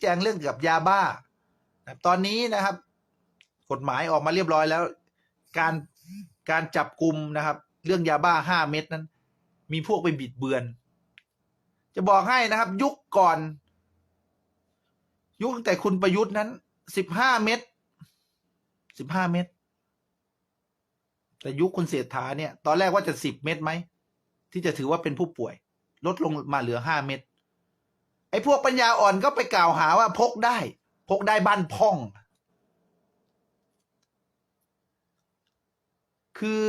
แจ้งเรื่องเกี่ยวกับยาบ้าตอนนี้นะครับ กฎหมายออกมาเรียบร้อยแล้ว การการจับกลุ่มนะครับ เรื่องยาบ้าห้าเม็ดนั้น มีพวกไปบิดเบือน จะบอกให้นะครับ ยุคก่อน ยุคตั้งแต่คุณประยุทธ์นั้นสิบห้าเม็ดสิบห้าเม็ดแต่ยุคคุณเศรษฐาเนี่ย ตอนแรกว่าจะสิบเม็ดไหมที่จะถือว่าเป็นผู้ป่วย ลดลงมาเหลือห้าเม็ด ไอ้พวกปัญญาอ่อนก็ไปกล่าวหาว่าพกได้ พกได้บ้านพ่อง คือ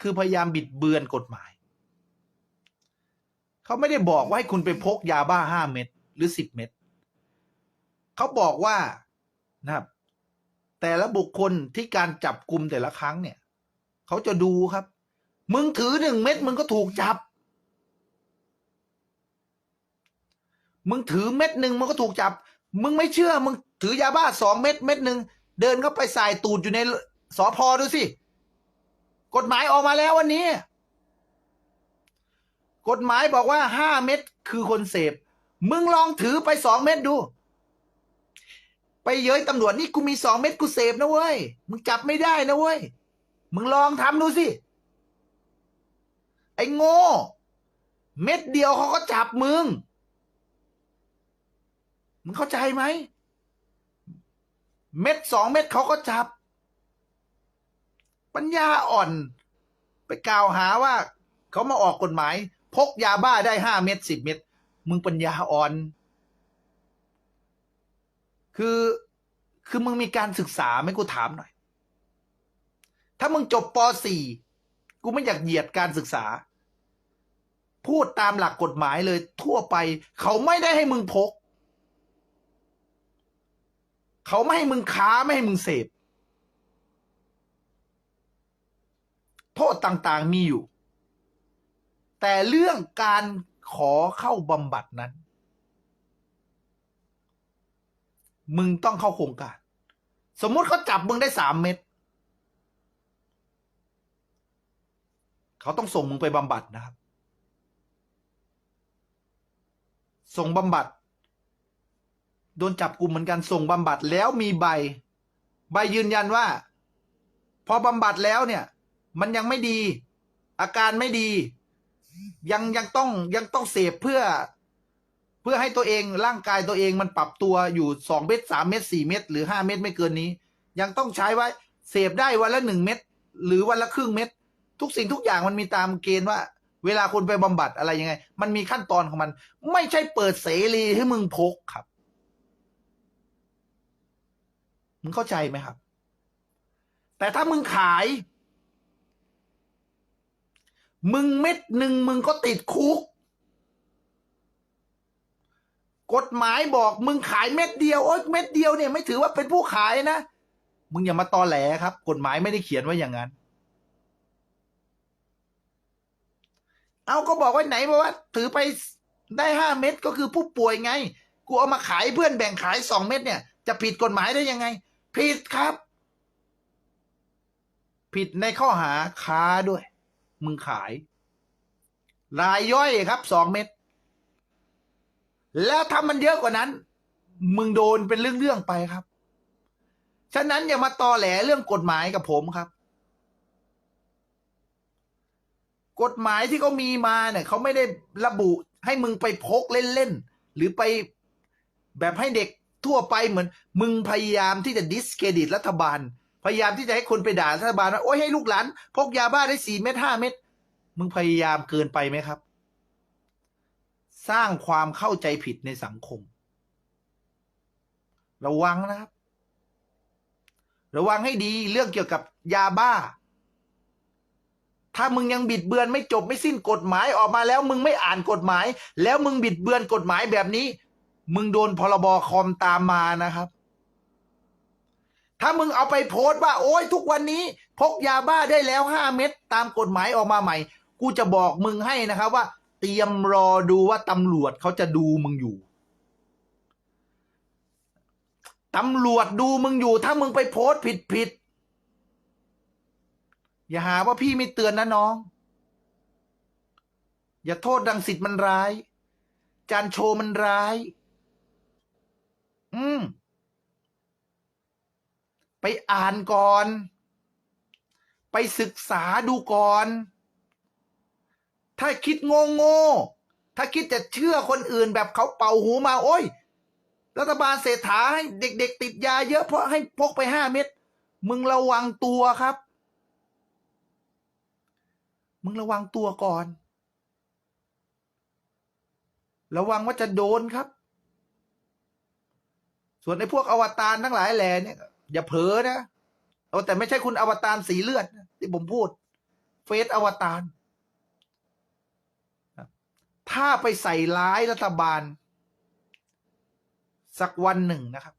คือพยายามบิดเบือนกฎหมาย เขาไม่ได้บอกว่าให้คุณไปพกยาบ้าห้าเม็ดหรือสิบเม็ดเขาบอกว่านะครับแต่ละบุคคลที่การจับกลุ่มแต่ละครั้งเนี่ย เขาจะดูครับ มึงถือหนึ่งเม็ดมึงก็ถูกจับ มึงถือเม็ดหนึ่งมึงก็ถูกจับ มึงไม่เชื่อ มึงถือยาบ้าสองเม็ดเม็ดหนึ่งเดินเข้าไปใส่ตูดอยู่ในสอพอดูสิ กฎหมายออกมาแล้ววันนี้ กฎหมายบอกว่าห้าเม็ดคือคนเสพ มึงลองถือไปสองเม็ดดู ไปเย้ยตำรวจนี่กูมีสองเม็ดกูเสพนะเว้ย มึงจับไม่ได้นะเว้ย มึงลองทำดูสิ ไอ้โง่ เม็ดเดียวเขาก็จับมึง มึงเข้าใจไหม เม็ดสองเม็ดเขาก็จับ ปัญญาอ่อน ไปกล่าวหาว่าเขามาออกกฎหมาย พกยาบ้าได้ห้าเม็ดสิบเม็ดมึงปัญญาอ่อน คือคือมึงมีการศึกษาไหมกูถามหน่อย ถ้ามึงจบป .4 กูไม่อยากเหยียดการศึกษา พูดตามหลักกฎหมายเลยทั่วไป เขาไม่ได้ให้มึงพก เขาไม่ให้มึงค้าไม่ให้มึงเสพ โทษต่างๆมีอยู่ แต่เรื่องการขอเข้าบำบัดนั้น มึงต้องเข้าโครงการ สมมุติเขาจับมึงได้สามเม็ดเขาต้องส่งมึงไปบำบัดนะครับ ส่งบำบัด โดนจับกลุ่มเหมือนกันส่งบำบัดแล้วมีใบ ใบยืนยันว่า พอบำบัดแล้วเนี่ย มันยังไม่ดี อาการไม่ดี ยังยังต้องยังต้องเสพเพื่อ เพื่อให้ตัวเองร่างกายตัวเองมันปรับตัวอยู่สองเม็ดสามเม็ดสี่เม็ดหรือห้าเม็ดไม่เกินนี้ ยังต้องใช้ไว้เสพได้วันละหนึ่งเม็ดหรือวันละครึ่งเม็ดทุกสิ่งทุกอย่างมันมีตามเกณฑ์ว่า เวลาคนไปบำบัดอะไรยังไง มันมีขั้นตอนของมัน ไม่ใช่เปิดเสรีให้มึงพกครับ มึงเข้าใจไหมครับ แต่ถ้ามึงขาย มึงเม็ดหนึ่งมึงก็ติดคุก กฎหมายบอกมึงขายเม็ดเดียวโอ๊ยเม็ดเดียวเนี่ยไม่ถือว่าเป็นผู้ขายนะ มึงอย่ามาตอแหลครับ กฎหมายไม่ได้เขียนไว้อย่างนั้น เอาก็บอกไว้ไหนบอกว่า ถือไปได้ห้าเม็ดก็คือผู้ป่วยไง กูเอามาขายเพื่อนแบ่งขายสองเม็ดเนี่ยจะผิดกฎหมายได้ยังไง ผิดครับ ผิดในข้อหาค้าด้วย มึงขาย รายย่อยครับสองเม็ดแล้วถ้ามันเยอะกว่านั้น มึงโดนเป็นเรื่องๆไปครับ ฉะนั้นอย่ามาตอแหลเรื่องกฎหมายกับผมครับ กฎหมายที่เขามีมาเนี่ยเขาไม่ได้ระบุให้มึงไปพกเล่นๆหรือไปแบบให้เด็ก ทั่วไปเหมือน มึงพยายามที่จะดิสเครดิตรัฐบาล พยายามที่จะให้คนไปด่ารัฐบาลว่าโอ้ยให้ลูกหลานพกยาบ้าได้สี่เม็ดห้าเม็ดมึงพยายามเกินไปไหมครับ สร้างความเข้าใจผิดในสังคม ระวังนะครับ ระวังให้ดีเรื่องเกี่ยวกับยาบ้า ถ้ามึงยังบิดเบือนไม่จบไม่สิ้นกฎหมายออกมาแล้ว มึงไม่อ่านกฎหมาย แล้วมึงบิดเบือนกฎหมายแบบนี้ มึงโดนพรบคอมตามมานะครับ ถ้ามึงเอาไปโพสต์ว่า โอ้ยทุกวันนี้ พกยาบ้าได้แล้วห้าเม็ดตามกฎหมายออกมาใหม่ กูจะบอกมึงให้นะครับ ว่า เตรียมรอดูว่าตำรวจเขาจะดูมึงอยู่ตำรวจดูมึงอยู่ ถ้ามึงไปโพสต์ผิดผิดอย่าหาว่าพี่ไม่เตือนนะน้อง อย่าโทษดังสิทธิ์มันร้าย จานโชว์มันร้าย อืม ไปอ่านก่อน ไปศึกษาดูก่อน ถ้าคิดโง่โง่ถ้าคิดจะเชื่อคนอื่นแบบเขาเป่าหูมา โอ้ย รัฐบาลเศรษฐาให้เด็ก ๆ ติดยาเยอะเพราะให้พกไปห้าเม็ดมึงระวังตัวครับ มึงระวังตัวก่อน ระวังว่าจะโดนครับ ส่วนไอ้พวกอวตารทั้งหลายแหล่เนี่ยอย่าเผลอนะเอาแต่ไม่ใช่คุณอวตารสีเลือด ที่ผมพูด เฟซอวตารถ้าไปใส่ร้ายรัฐบาล สักวันหนึ่งนะครับ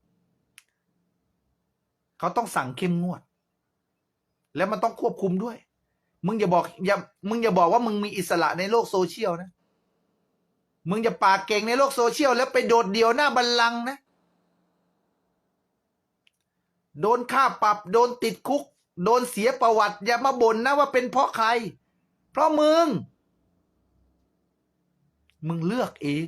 เขาต้องสั่งเข้มงวด แล้วมันต้องควบคุมด้วย มึงอย่าบอกอย่ามึงอย่าบอกว่ามึงมีอิสระในโลกโซเชียลนะ มึงอย่าปากเก่งในโลกโซเชียลแล้วไปโดดเดี่ยวหน้าบัลลังก์นะ โดนค่าปรับโดนติดคุก โดนเสียประวัติอย่ามาบ่นนะว่าเป็นเพราะใคร เพราะมึง มึงเลือกเอง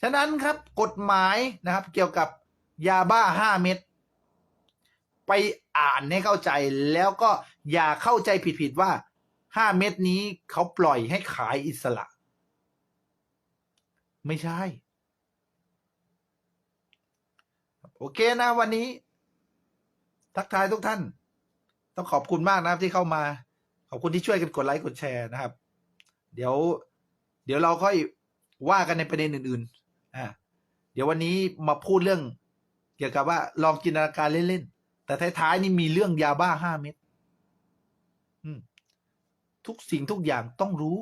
ฉะนั้นครับกฎหมายนะครับ เกี่ยวกับยาบ้าห้าเม็ดไปอ่านให้เข้าใจแล้วก็อย่าเข้าใจผิดๆว่าห้าเม็ดนี้เขาปล่อยให้ขายอิสระ ไม่ใช่ โอเคนะวันนี้ ทักทายทุกท่าน ต้องขอบคุณมากนะครับที่เข้ามา ขอบคุณที่ช่วยกันกดไลค์กดแชร์นะครับ เดี๋ยว เดี๋ยวเราค่อยว่ากันในประเด็นอื่น ๆ อ่าเดี๋ยววันนี้มาพูดเรื่อง เกี่ยวกับว่า ลองจินตนาการเล่นๆแต่ท้ายๆนี่มีเรื่องยาบ้าห้าเม็ดทุกสิ่งทุกอย่างต้องรู้